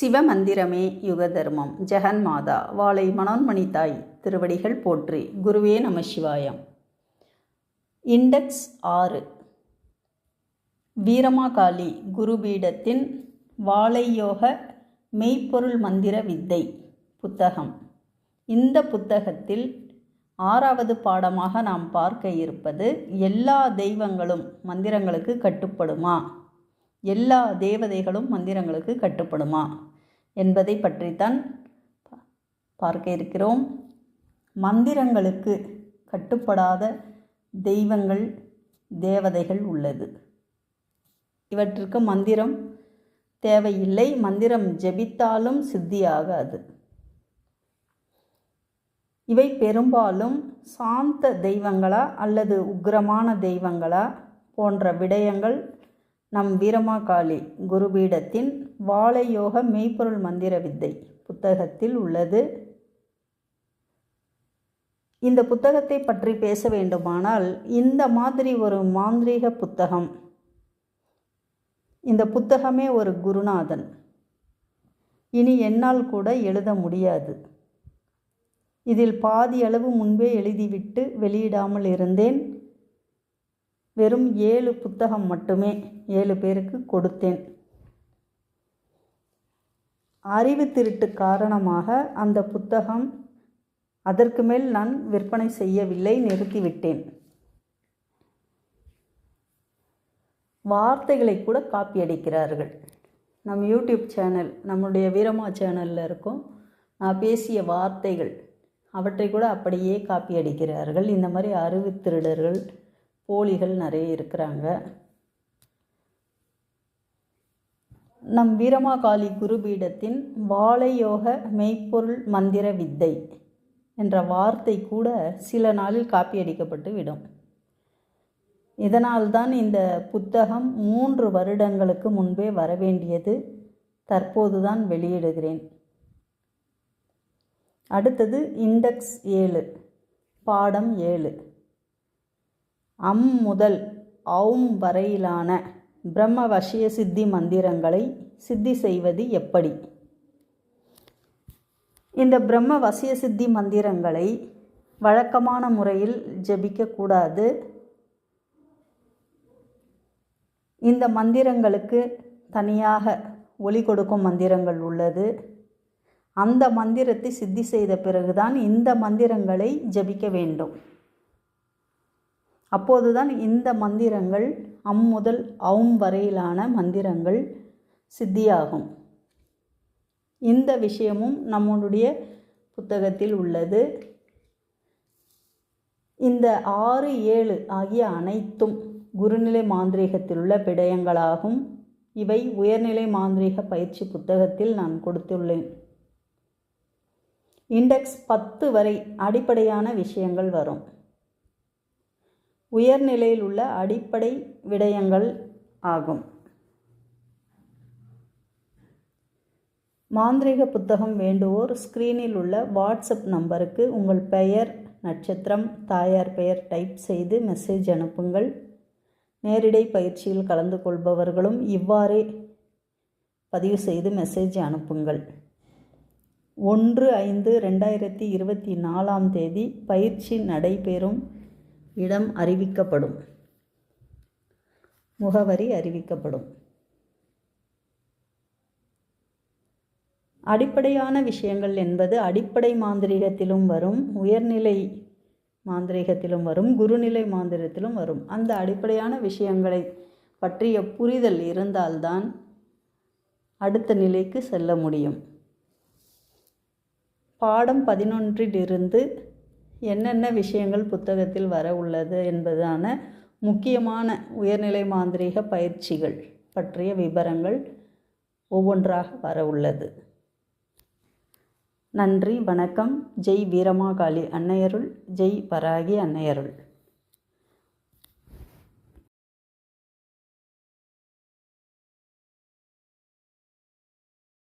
சிவமந்திரமே யுகதர்மம். ஜெகன்மாதா வாளை மனோன்மணி தாய் திருவடிகள் போற்றி குருவே நம சிவாயம். இண்டெக்ஸ் ஆறு. வீரமாகாளி குருபீடத்தின் வாழையோக மெய்ப்பொருள் மந்திர வித்தை புத்தகம். இந்த புத்தகத்தில் ஆறாவது பாடமாக நாம் பார்க்க இருப்பது எல்லா தெய்வங்களும் மந்திரங்களுக்கு கட்டுப்படுமா? எல்லா தேவதைகளும் மந்திரங்களுக்கு கட்டுப்படுமா? என்பதை பற்றித்தான் பார்க்க இருக்கிறோம். மந்திரங்களுக்கு கட்டுப்படாத தெய்வங்கள் தேவதைகள் உள்ளது. இவற்றிற்கு மந்திரம் தேவையில்லை. மந்திரம் ஜெபித்தாலும் சித்தியாகாது. இவை பெரும்பாலும் சாந்த தெய்வங்களா அல்லது உக்கிரமான தெய்வங்களா போன்ற விடயங்கள் நம் வீரமாகாளி குருபீடத்தின் வாழையோக மெய்ப்பொருள் மந்திர வித்தை புத்தகத்தில் உள்ளது. இந்த புத்தகத்தை பற்றி பேச வேண்டுமானால் இந்த மாதிரி ஒரு மாந்திரீக புத்தகம் இந்த புத்தகமே ஒரு குருநாதன். இனி என்னால் கூட எழுத முடியாது. இதில் பாதி அளவு முன்பே எழுதிவிட்டு வெளியிடாமல் இருந்தேன். வெறும் ஏழு புத்தகம் மட்டுமே ஏழு பேருக்கு கொடுத்தேன். அறிவு திருட்டு காரணமாக அந்த புத்தகம் அதற்கு மேல் நான் விற்பனை செய்யவில்லை நிறுத்திவிட்டேன் வார்த்தைகளை கூட காப்பி அடிக்கிறார்கள். நம் யூடியூப் சேனல் நம்முடைய வீரமா சேனலில் இருக்கும் நான் பேசிய வார்த்தைகள் அவற்றை கூட அப்படியே காப்பி அடிக்கிறார்கள். இந்த மாதிரி அறிவு திருடர்கள் போலிகள் நிறைய இருக்கிறாங்க. நம் வீரமாகாளி குருபீடத்தின் வாழையோக மெய்ப்பொருள் மந்திர வித்தை என்ற வார்த்தை கூட சில நாளில் காப்பி அடிக்கப்பட்டு விடும். இதனால்தான் இந்த புத்தகம் மூன்று வருடங்களுக்கு முன்பே வரவேண்டியது தற்போதுதான் வெளியிடுகிறேன். அடுத்தது இண்டெக்ஸ் ஏழு பாடம் ஏழு. அம் முதல் ஔம் வரையிலான பிரம்ம வசிய சித்தி மந்திரங்களை சித்தி செய்வது எப்படி? இந்த பிரம்ம வசிய சித்தி மந்திரங்களை வழக்கமான முறையில் ஜபிக்கக்கூடாது. இந்த மந்திரங்களுக்கு தனியாக ஒளி கொடுக்கும் மந்திரங்கள் உள்ளது. அந்த மந்திரத்தை சித்தி செய்த பிறகுதான் இந்த மந்திரங்களை ஜபிக்க வேண்டும். அப்போதுதான் இந்த மந்திரங்கள் அம் முதல் அவும் வரையிலான மந்திரங்கள் சித்தியாகும். இந்த விஷயமும் நம்மளுடைய புத்தகத்தில் உள்ளது. இந்த ஆறு ஏழு ஆகிய அனைத்தும் குருநிலை மாந்திரீகத்தில் உள்ள விடயங்களாகும் இவை உயர்நிலை மாந்திரீக பயிற்சி புத்தகத்தில் நான் கொடுத்துள்ளேன். இண்டெக்ஸ் பத்து வரை அடிப்படையான விஷயங்கள் வரும். உயர்நிலையில் உள்ள அடிப்படை விடயங்கள் ஆகும். மாந்திரிக புத்தகம் வேண்டுவோர் ஸ்க்ரீனில் உள்ள வாட்ஸ்அப் நம்பருக்கு உங்கள் பெயர் நட்சத்திரம் தாயார் பெயர் டைப் செய்து மெசேஜ் அனுப்புங்கள். நேரிடை பயிற்சியில் கலந்து கொள்பவர்களும் இவ்வாறே பதிவு செய்து மெசேஜ் அனுப்புங்கள். ஒன்று ஐந்து ரெண்டாயிரத்தி இருபத்தி நாலாம் தேதி பயிற்சி நடைபெறும் இடம் அறிவிக்கப்படும். முகவரி அறிவிக்கப்படும். அடிப்படையான விஷயங்கள் என்பது அடிப்படை மாந்திரீகத்திலும் வரும் உயர்நிலை மாந்திரீகத்திலும் வரும் குருநிலை மாந்திரத்திலும் வரும். அந்த அடிப்படையான விஷயங்களை பற்றிய புரிதல் இருந்தால்தான் அடுத்த நிலைக்கு செல்ல முடியும். பாடம் பதினொன்றிலிருந்து என்னென்ன விஷயங்கள் புத்தகத்தில் வர உள்ளது என்பதான முக்கியமான உயர்நிலை மாந்திரீக பயிற்சிகள் பற்றிய விவரங்கள் ஒவ்வொன்றாக வர உள்ளது. நன்றி வணக்கம். ஜெய் வீரமாகாளி அன்னையருள் ஜெய் பராகி அன்னையருள்.